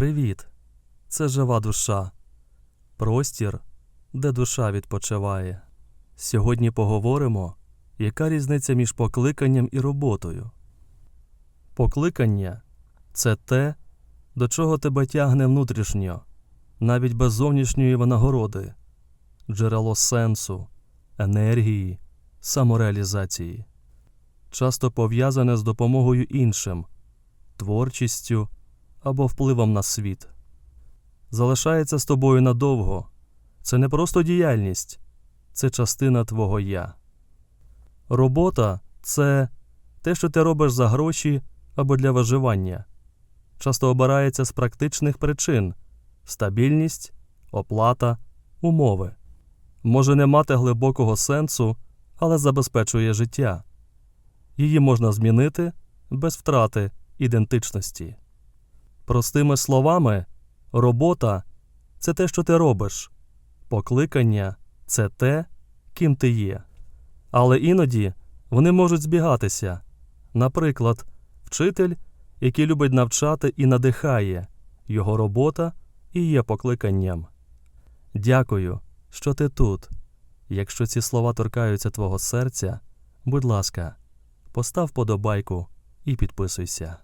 Привіт! Це жива душа. Простір, де душа відпочиває. Сьогодні поговоримо, яка різниця між покликанням і роботою. Покликання це те, до чого тебе тягне внутрішньо, навіть без зовнішньої винагороди, джерело сенсу, енергії, самореалізації, часто пов'язане з допомогою іншим, творчістю або впливом на світ. Залишається з тобою надовго. Це не просто діяльність, це частина твого я. Робота це те, що ти робиш за гроші або для виживання. Часто обирається з практичних причин стабільність, оплата, умови. Може не мати глибокого сенсу, але забезпечує життя. Її можна змінити без втрати ідентичності. Простими словами, робота це те, що ти робиш, покликання це те, ким ти є. Але іноді вони можуть збігатися. Наприклад, вчитель, який любить навчати і надихає, його робота і є покликанням. Дякую, що ти тут. Якщо ці слова торкаються твого серця, будь ласка, постав подобайку і підписуйся.